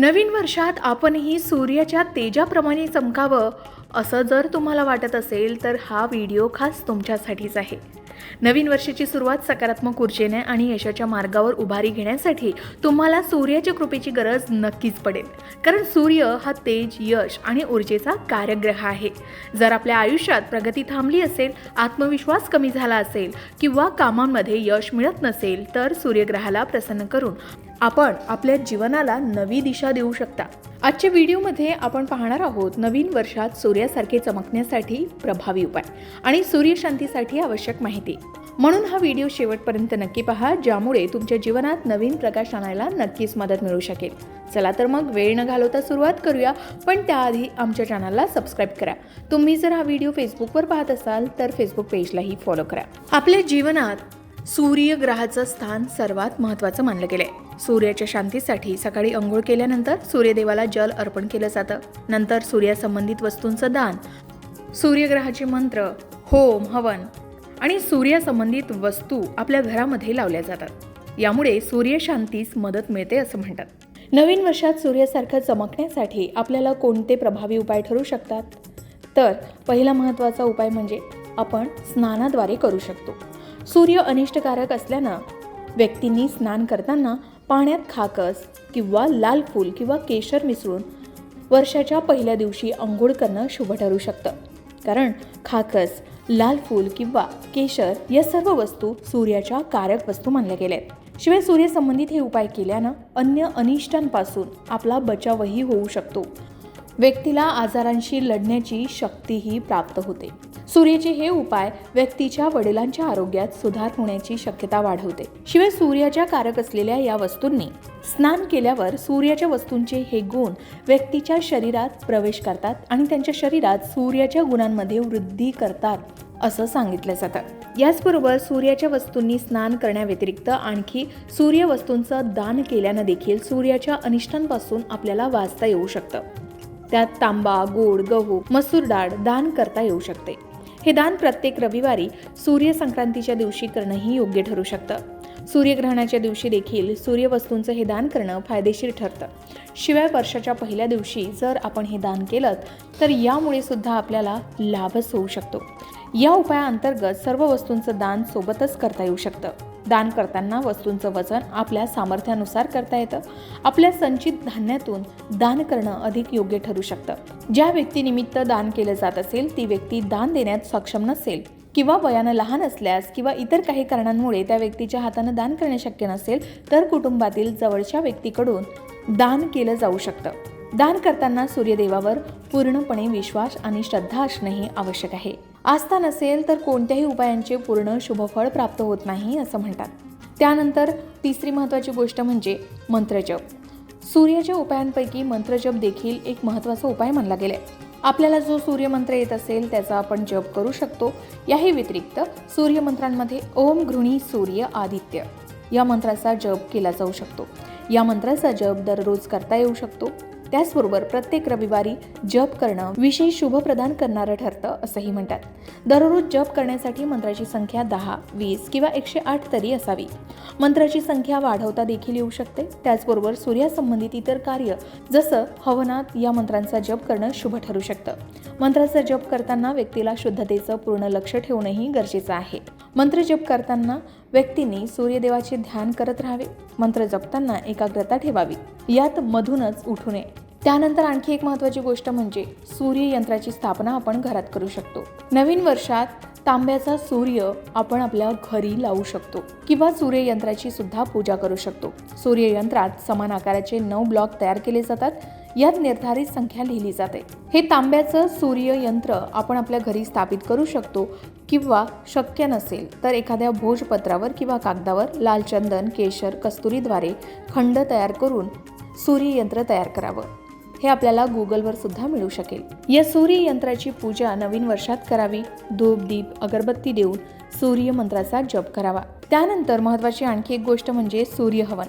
नवीन वर्षात आपणही सूर्याच्या तेजाप्रमाणे चमकावं असं जर तुम्हाला वाटत असेल तर हा व्हिडिओ खास तुमच्यासाठीच आहे. नवीन वर्षाची सुरुवात सकारात्मक ऊर्जेने आणि यशाच्या मार्गावर उभारी घेण्यासाठी तुम्हाला सूर्याच्या कृपेची गरज नक्कीच पडेल. कारण सूर्य हा तेज यश आणि ऊर्जेचा कार्यग्रह आहे. जर आपल्या आयुष्यात प्रगती थांबली असेल आत्मविश्वास कमी झाला असेल किंवा कामांमध्ये यश मिळत नसेल तर सूर्यग्रहाला प्रसन्न करून आपण आपल्या जीवनाला नवी दिशा देऊ शकता. आजच्या व्हिडिओमध्ये आपण पाहणार आहोत नवीन वर्षात सूर्यासारखे चमकण्यासाठी प्रभावी उपाय आणि सूर्यशांतीसाठी आवश्यक माहिती. म्हणून हा व्हिडिओ शेवटपर्यंत नक्की पहा ज्यामुळे तुमच्या जीवनात नवीन प्रकाश आणायला नक्कीच मदत मिळू शकेल. चला तर मग वेळ न घालवता सुरुवात करूया पण त्याआधी आमच्या चॅनलला सबस्क्राईब करा. तुम्ही जर हा व्हिडिओ फेसबुकवर पाहत असाल तर फेसबुक पेजलाही फॉलो करा. आपल्या जीवनात सूर्यग्रहाचं स्थान सर्वात महत्त्वाचं मानलं गेलं आहे सूर्याच्या शांतीसाठी सकाळी अंघोळ केल्यानंतर सूर्यदेवाला जल अर्पण केलं जातं. नंतर सूर्यासंबंधित वस्तूंचं दान सूर्यग्रहाचे मंत्र होम हवन आणि सूर्यासंबंधित वस्तू आपल्या घरामध्ये लावल्या जातात. यामुळे सूर्यशांतीस मदत मिळते असं म्हणतात. नवीन वर्षात सूर्यासारखं चमकण्यासाठी आपल्याला कोणते प्रभावी उपाय ठरू शकतात? तर पहिला महत्त्वाचा उपाय म्हणजे आपण स्नानाद्वारे करू शकतो. सूर्य अनिष्टकारक असल्यानं व्यक्तींनी स्नान करताना पाण्यात खाकस किंवा लाल फूल किंवा केशर मिसळून वर्षाच्या पहिल्या दिवशी आंघोळ करणं शुभ ठरू शकतं. कारण खाकस लाल फूल किंवा केशर या सर्व वस्तू सूर्याच्या कारक वस्तू मानल्या गेल्या आहेत शिवाय सूर्यसंबंधित हे उपाय केल्यानं अन्य अनिष्टांपासून आपला बचावही होऊ शकतो. व्यक्तीला आजारांशी लढण्याची शक्तीही प्राप्त होते. सूर्याचे हे उपाय व्यक्तीच्या वडिलांच्या आरोग्यात सुधार होण्याची शक्यता वाढवते. शिवाय सूर्याच्या कारक असलेल्या या वस्तूंनी स्नान केल्यावर सूर्याच्या वस्तूंचे हे गुण व्यक्तीच्या शरीरात प्रवेश करतात आणि त्यांच्या शरीरात सूर्याच्या गुणांमध्ये वृद्धी करतात असं सांगितलं जातं. याचबरोबर सूर्याच्या वस्तूंनी स्नान करण्याव्यतिरिक्त आणखी सूर्य वस्तूंचं दान केल्यानं देखील सूर्याच्या अनिष्टांपासून आपल्याला वाचता येऊ शकतं. त्यात तांबा गोड गहू मसूर डाळ दान करता येऊ शकते. हे दान प्रत्येक रविवारी सूर्य संक्रांतीच्या दिवशी करणंही योग्य ठरू शकतं. सूर्यग्रहणाच्या दिवशी देखील सूर्यवस्तूंचं हे दान करणं फायदेशीर ठरतं. शिवाय वर्षाच्या पहिल्या दिवशी जर आपण हे दान केलं तर यामुळे सुद्धा आपल्याला लाभच होऊ शकतो. या उपायाअंतर्गत सर्व वस्तूंचं दान सोबतच करता येऊ शकतं. दान करताना वस्तूंचं वजन आपल्या सामर्थ्यानुसार करता येतं. आपल्या संचित धान्यातून दान करणं अधिक योग्य ठरू शकतं. ज्या व्यक्तीनिमित्त दान केलं जात असेल ती व्यक्ती दान देण्यात सक्षम नसेल किंवा वयानं लहान असल्यास किंवा इतर काही कारणांमुळे त्या व्यक्तीच्या हातानं दान करणे शक्य नसेल तर कुटुंबातील जवळच्या व्यक्तीकडून दान केलं जाऊ शकतं. दान करताना सूर्यदेवावर पूर्णपणे विश्वास आणि श्रद्धा असणंही आवश्यक आहे. आस्था नसेल तर कोणत्याही उपायांचे पूर्ण शुभफळ प्राप्त होत नाही असं म्हणतात. त्यानंतर तिसरी महत्त्वाची गोष्ट म्हणजे मंत्रजप. सूर्याच्या उपायांपैकी मंत्रजप देखील एक महत्त्वाचा उपाय मानला गेला आहे आपल्याला जो सूर्यमंत्र येत असेल त्याचा आपण जप करू शकतो. याही व्यतिरिक्त सूर्यमंत्रांमध्ये ओम घृणी सूर्य आदित्य या मंत्राचा जप केला जाऊ शकतो. या मंत्राचा जप दररोज करता येऊ शकतो. त्याचबरोबर प्रत्येक रविवारी जप करणं विशेष शुभ प्रदान करणारं ठरतं असंही म्हणतात. दररोज जप करण्यासाठी मंत्राची संख्या दहा वीस किंवा एकशे आठ तरी असावी. मंत्राची संख्या वाढवता देखील येऊ शकते. त्याचबरोबर सूर्यासंबंधित इतर कार्य जसं हवनात या मंत्रांचा जप करणं शुभ ठरू शकतं. मंत्राचा जप करताना व्यक्तीला शुद्धतेचं पूर्ण लक्ष ठेवणंही गरजेचं आहे. मंत्र जप करताना व्यक्तीने सूर्यदेवाचे ध्यान करत राहावे. मंत्र जपताना एकाग्रता ठेवावी. यात मधूनच उठू नये. त्यानंतर आणखी एक महत्त्वाची गोष्ट म्हणजे सूर्य यंत्राची स्थापना आपण घरात करू शकतो. नवीन वर्षात तांब्याचा सूर्य आपण आपल्या घरी लावू शकतो किंवा सूर्ययंत्राची सुद्धा पूजा करू शकतो. सूर्ययंत्रात समान आकाराचे नऊ ब्लॉक तयार केले जातात. यात निर्धारित संख्या लिहिली जाते. हे तांब्याचं सूर्य यंत्र आपण आपल्या घरी स्थापित करू शकतो किंवा शक्य नसेल तर एखाद्या भोजपत्रावर किंवा कागदावर लाल चंदन केशर कस्तुरीद्वारे खंड तयार करून सूर्ययंत्र तयार करावं. हे आपल्याला गुगलवर सुद्धा मिळू शकेल. या सूर्ययंत्राची पूजा नवीन वर्षात करावी. धूप दीप अगरबत्ती देऊन सूर्यमंत्राचा जप करावा. त्यानंतर महत्त्वाची आणखी एक गोष्ट म्हणजे सूर्यहवन.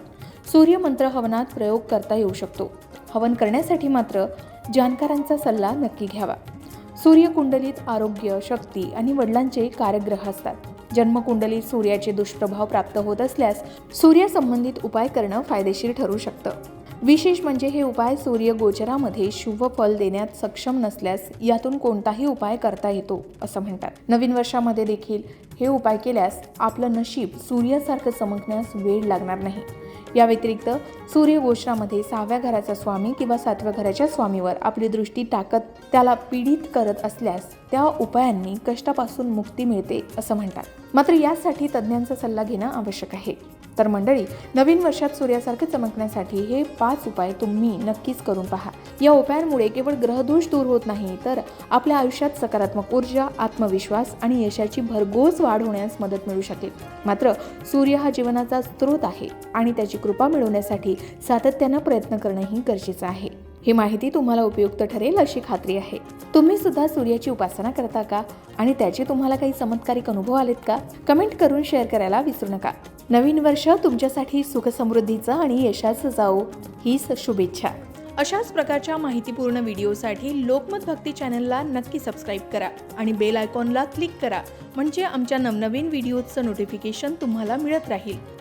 सूर्यमंत्र हवनात प्रयोग करता येऊ शकतो. हवन करण्यासाठी मात्र जाणकारांचा सल्ला नक्की घ्यावा. सूर्यकुंडलीत आरोग्य शक्ती आणि वडिलांचे कारग्रह असतात. जन्मकुंडलीत सूर्याचे दुष्प्रभाव प्राप्त होत असल्यास सूर्यासंबंधित उपाय करणं फायदेशीर ठरू शकतं. विशेष म्हणजे हे उपाय सूर्यगोचरामध्ये शुभ फल देण्यात सक्षम नसल्यास यातून कोणताही उपाय करता येतो असं म्हणतात. नवीन वर्षामध्ये देखील हे उपाय केल्यास आपलं नशीब सूर्यासारखं चमकण्यास वेळ लागणार नाही. या व्यतिरिक्त सूर्यगोचरामध्ये सहाव्या घराचा स्वामी किंवा सातव्या घराच्या स्वामीवर आपली दृष्टी टाकत त्याला पीडित करत असल्यास त्या उपायांनी कष्टापासून मुक्ती मिळते असं म्हणतात. मात्र यासाठी तज्ज्ञांचा सल्ला घेणं आवश्यक आहे. तर मंडळी नवीन वर्षात सूर्यासारखे चमकण्यासाठी हे पाच उपाय तुम्ही नक्कीच करून पहा. या उपायांमुळे केवळ ग्रहदोष दूर होत नाही तर आपल्या आयुष्यात सकारात्मक ऊर्जा आत्मविश्वास आणि यशाची भरघोस वाढ होण्यास मदत मिळू शकेल. मात्र सूर्य हा जीवनाचा स्रोत आहे आणि त्याची कृपा मिळवण्यासाठी सातत्यानं प्रयत्न करणंही गरजेचं आहे. ही माहिती तुम्हाला उपयुक्त ठरेल अशी खात्री आहे. तुम्ही सुद्धा सूर्याची उपासना करता का? आणि त्याचे तुम्हाला काही चमत्कारिक अनुभव आलेत का? कमेंट करून शेअर करायला विसरू नका. नवीन वर्ष तुमच्यासाठी सुखसमृद्धीचं आणि यशाचं जाऊ हीच शुभेच्छा. अशाच प्रकारच्या माहितीपूर्ण व्हिडिओसाठी लोकमत भक्ती चॅनलला नक्की सबस्क्राईब करा आणि बेल आयकॉनला क्लिक करा. म्हणजे आमच्या नवनवीन व्हिडिओचं नोटिफिकेशन तुम्हाला मिळत राहील.